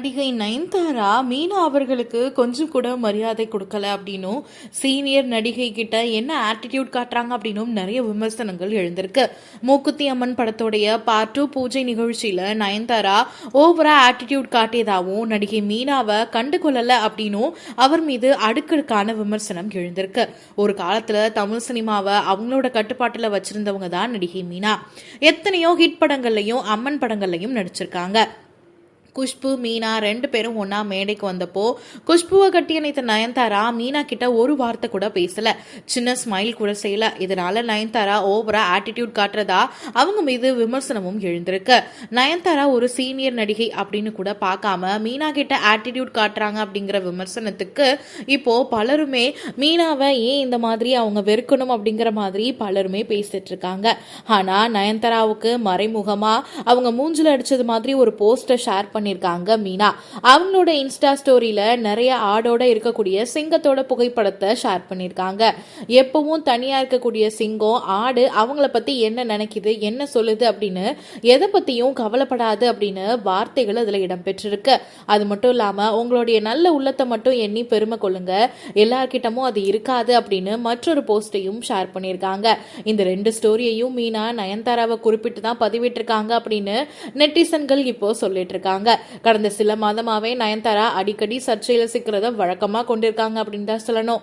நடிகை நயன்தாரா மீனா அவர்களுக்கு கொஞ்சம் கூட மரியாதை கொடுக்கல அப்படின்னும் சீனியர் நடிகை கிட்ட என்ன ஆட்டிடியூட் காட்டுறாங்க அப்படின்னும் நிறைய விமர்சனங்கள் எழுந்திருக்கு. மூக்குத்தி அம்மன் படத்தோடைய பார்ட் டூ பூஜை நிகழ்ச்சியில நயன்தாரா ஓவரா ஆட்டிடியூட் காட்டியதாகவும் நடிகை மீனாவை கண்டுகொள்ளல அப்படின்னும் அவர் மீது அடுக்கடுக்கான விமர்சனம் எழுந்திருக்கு. ஒரு காலத்துல தமிழ் சினிமாவை அவங்களோட கட்டுப்பாட்டுல வச்சிருந்தவங்க தான் நடிகை மீனா. எத்தனையோ ஹிட் படங்கள்லையும் அம்மன் படங்கள்லையும் நடிச்சிருக்காங்க. குஷ்பு மீனா ரெண்டு பேரும் ஒன்னா மேடைக்கு வந்தப்போ குஷ்புவை கட்டி அணைத்த நயன்தாரா மீனா கிட்ட ஒரு வார்த்தை கூட பேசல. சின்ன ஸ்மைல் கூட செய்யல. இதனால நயன்தாரா ஓவரா ஆட்டிடியூட் காட்டுறதா அவங்க மீது விமர்சனமும் எழுந்திருக்கு. நயன்தாரா ஒரு சீனியர் நடிகை அப்படின்னு கூட பார்க்காம மீனா கிட்ட ஆட்டிடியூட் காட்டுறாங்க அப்படிங்கிற விமர்சனத்துக்கு இப்போ பலருமே மீனாவை ஏன் இந்த மாதிரி அவங்க வெறுக்கணும் அப்படிங்கிற மாதிரி பலருமே பேசிட்டு இருக்காங்க. ஆனா நயன்தாராவுக்கு மறைமுகமா அவங்க மூஞ்சில் அடிச்சது மாதிரி ஒரு போஸ்டர் ஷேர் பண்ணியிருக்காங்க மீனா. அவங்களோட இன்ஸ்டா ஸ்டோரியில நிறைய ஆடோட இருக்கக்கூடிய சிங்கத்தோட புகைப்படத்தை ஷேர் பண்ணியிருக்காங்க எப்பவும் தனியா இருக்கக்கூடிய சிங்கம் ஆடு அவங்கள பத்தி என்ன நினைக்குது என்ன சொல்லுது அப்படின்னு எதை பத்தியும் கவலைப்படாது அப்படின்னு வார்த்தைகள் அதுல இடம்பெற்றிருக்கு. அது மட்டும் இல்லாம உங்களுடைய நல்ல உள்ளத்தை மட்டும் எண்ணி பெருமை கொள்ளுங்க. எல்லார்கிட்டமும் அது இருக்காது அப்படின்னு மற்றொரு போஸ்டையும் ஷேர் பண்ணியிருக்காங்க இந்த ரெண்டு ஸ்டோரியையும் மீனா நயன்தாராவை குறிப்பிட்டு தான் பதிவிட்டிருக்காங்க அப்படின்னு நெட்டிசன்கள் இப்போ சொல்லிட்டு இருக்காங்க கடந்த சில மாதமாவே நயன்தாரா அடிக்கடி சர்ச்சையில் சிக்கிறத வழக்கமா கொண்டிருக்காங்க அப்படின்னு தான் சொல்லணும்.